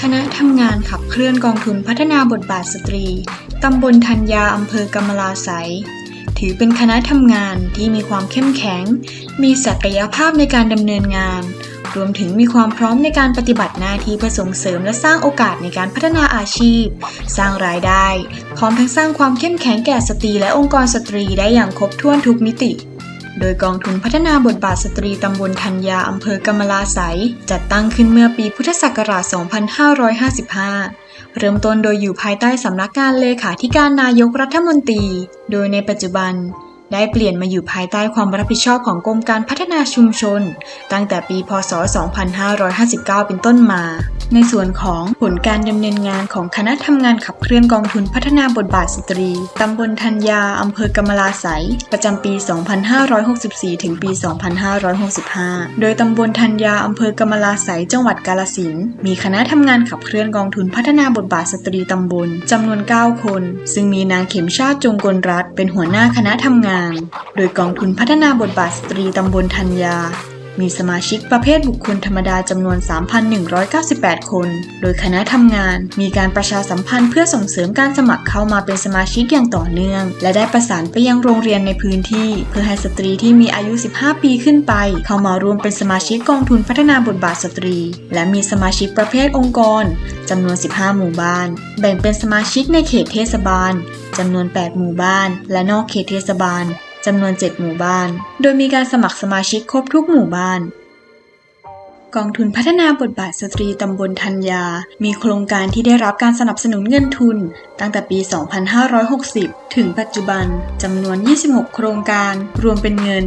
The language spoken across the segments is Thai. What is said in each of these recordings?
คณะทำงานขับเคลื่อนกองทุนพัฒนาบทบาทสตรี ตำบลธัญญาอำเภอกำมะลาไสยถือเป็นคณะทำงานที่มีความเข้มแข็ง มีศักยภาพในการดำเนินงาน รวมถึงมีความพร้อมในการปฏิบัติหน้าที่เพื่อส่งเสริมและสร้างโอกาสในการพัฒนาอาชีพ สร้างรายได้ พร้อมทั้งสร้างความเข้มแข็งแก่สตรีและองค์กรสตรีได้อย่างครบถ้วนทุกมิติ โดยกองทุนพัฒนาบทบาทสตรีตำบลธัญญาอำเภอกำมะลาไสยจัดตั้งขึ้นเมื่อปีพุทธศักราช 2555 เริ่มต้นโดยอยู่ภายใต้สำนักงานเลขาธิการนายกรัฐมนตรี โดยในปัจจุบันได้เปลี่ยนมาอยู่ภายใต้ความรับผิดชอบของกรมการพัฒนาชุมชน ตั้งแต่ปี พศ 2559 เป็นต้นมา ในส่วนของผลการดำเนินงานของคณะทำงานขับเคลื่อนกองทุนพัฒนาบทบาทสตรีตำบลธัญญาอำเภอกำมะลาไสยประจำปี 2564 ถึงปี 2565 โดยตำบลธัญญาอำเภอกำมะลาไสยจังหวัดกาฬสินมีคณะทำงานขับเคลื่อนกองทุนพัฒนาบทบาทสตรีตำบลจำนวน 9 คน ซึ่งมีนางเข็มชาติจงกลรัตน์เป็นหัวหน้าคณะทำงาน โดยกองทุนพัฒนาบทบาทสตรีตำบลธัญญา มีสมาชิกประเภทบุคคลธรรมดาจำนวน 3,198 คน โดยคณะทำงานมีการประชาสัมพันธ์เพื่อส่งเสริมการสมัครเข้ามาเป็นสมาชิกอย่างต่อเนื่อง และได้ประสานไปยังโรงเรียนในพื้นที่ เพื่อให้สตรีที่มีอายุ 15 ปีขึ้นไป เข้ามาร่วมเป็นสมาชิกกองทุนพัฒนาบทบาทสตรี และมีสมาชิกประเภทองค์กรจำนวน 15 หมู่บ้าน แบ่งเป็นสมาชิกในเขตเทศบาลจำนวน 8 หมู่บ้าน และนอกเขตเทศบาล จำนวน 7 หมู่บ้าน โดยมีการสมัครสมาชิกครบทุกหมู่บ้าน กองทุนพัฒนาบทบาทสตรีตำบลธัญญา มีโครงการที่ได้รับการสนับสนุนเงินทุน ตั้งแต่ปี 2560 ถึงปัจจุบัน จำนวน 26 โครงการ รวมเป็นเงิน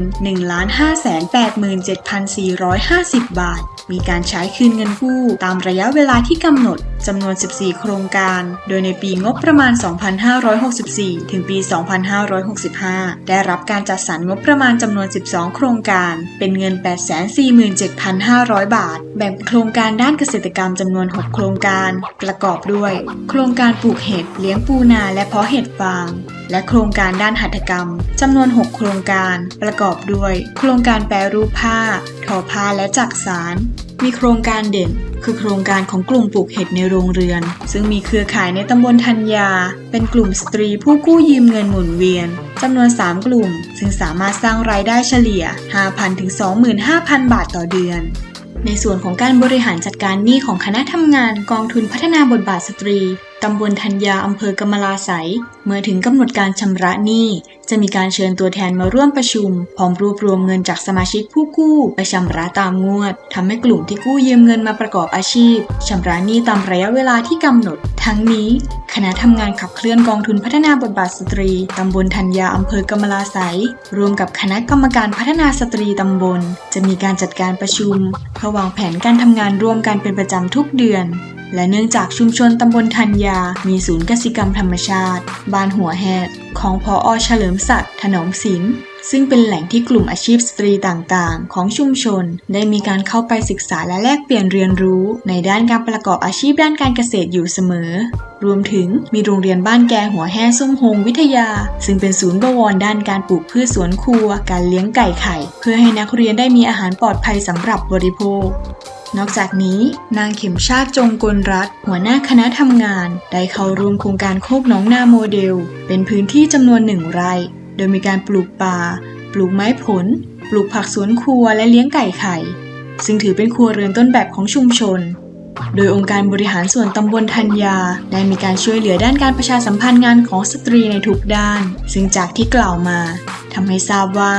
1,587,450 บาท มีการใช้คืนเงินกู้ตามระยะเวลาที่กำหนด จำนวน 14 โครงการ โดยในปีงบประมาณ 2564 ถึงปี 2565 ได้รับการจัดสรรงบประมาณจำนวน 12 โครงการ เป็นเงิน 847,500 บาท แบ่งโครงการด้านเกษตรกรรมจำนวน 6 โครงการ ประกอบด้วย โครงการปลูกเห็ด เลี้ยงปูนาและเพาะเห็ดฟาง และโครงการด้านหัตถกรรมจำนวน 6 โครงการ ประกอบด้วย โครงการแปรรูปผ้า ทอผ้าและจักสาร มีโครงการเด่น คือโครงการของกลุ่มปลูกเห็ดในโรงเรือน ซึ่งมีเครือข่ายในตำบลธัญญา เป็นกลุ่มสตรีผู้กู้ยืมเงินหมุนเวียนจำนวน 3 กลุ่ม ซึ่งสามารถสร้างรายได้เฉลี่ย 5,000 ถึง 25,000 บาทต่อเดือนในส่วนของการบริหารจัดการหนี้ของคณะทำงานกองทุนพัฒนาบทบาทสตรี ตำบลธัญญาอำเภอกำมะลาไสยเมื่อถึงกำหนดการชำระหนี้จะมีการเชิญตัวแทนมาร่วมประชุม พร้อมรวบรวมเงินจากสมาชิกผู้กู้ ไปชำระตามงวดทำให้กลุ่มที่กู้ยืมเงินมาประกอบอาชีพชำระหนี้ตามระยะเวลาที่กำหนด ทั้งนี้ คณะทำงานขับเคลื่อนกองทุนพัฒนาบทบาทสตรีตำบลธัญญาอำเภอกำมะลาไสยรวมกับคณะกรรมการพัฒนาสตรีตำบล จะมีการจัดการประชุมเพื่อวางแผนการทำงานร่วมกันเป็นประจำทุกเดือนและเนื่องจากชุมชนตำบลธัญญา มีศูนย์กสิกรรมธรรมชาติ บ้านหัวแหดของพออเฉลิมศักดิ์ถนอมศิลป์ซึ่งเป็นแหล่งที่กลุ่มอาชีพสตรีต่างๆ ของชุมชน ได้มีการเข้าไปศึกษาและแลกเปลี่ยนเรียนรู้ ในด้านการประกอบอาชีพด้านการเกษตรอยู่เสมอ รวมถึงมีโรงเรียนบ้านแกหัวแห่ส้มโฮงวิทยา ซึ่งเป็นศูนย์บวรด้านการปลูกพืชสวนครัว การเลี้ยงไก่ไข่ เพื่อให้นักเรียนได้มีอาหารปลอดภัยสำหรับบริโภค นอกจากนี้ นางเข็มชาติจงกลรัตน์หัวหน้าคณะทำงาน ได้เข้าร่วมโครงการโคกหนองนาโมเดล เป็นพื้นที่จำนวนหนึ่งไร่ โดยมีการปลูกป่า ปลูกไม้ผล ปลูกผักสวนครัวและเลี้ยงไก่ไข่ ซึ่งถือเป็นครัวเรือนต้นแบบของชุมชน โดยองค์การบริหารส่วนตำบลธัญญา ได้มีการช่วยเหลือด้านการประชาสัมพันธ์งานของสตรีในทุกด้าน ซึ่งจากที่กล่าวมาทำให้ทราบว่า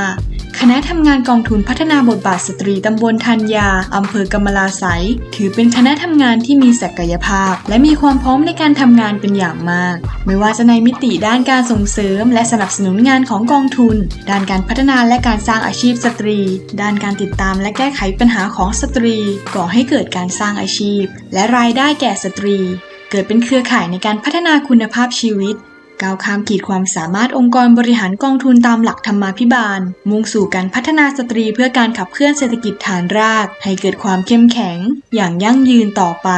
คณะทำงานกองทุนพัฒนาบทบาทสตรีตำบลธัญญาอำเภอกำมลาไสยถือเป็นคณะทำงานที่มีศักยภาพ และมีความพร้อมในการทำงานเป็นอย่างมาก ไม่ว่าจะในมิติด้านการส่งเสริม และสนับสนุนงานของกองทุน ด้านการพัฒนาและการสร้างอาชีพสตรี ด้านการติดตามและแก้ไขปัญหาของสตรี ก่อให้เกิดการสร้างอาชีพ และรายได้แก่สตรี เกิดเป็นเครือข่ายในการพัฒนาคุณภาพชีวิต ก้าวข้ามขีดความสามารถองค์กรบริหารกองทุนตามหลักธรรมาภิบาล มุ่งสู่การพัฒนาสตรีเพื่อการขับเคลื่อนเศรษฐกิจฐานราก ให้เกิดความเข้มแข็ง อย่างยั่งยืนต่อไป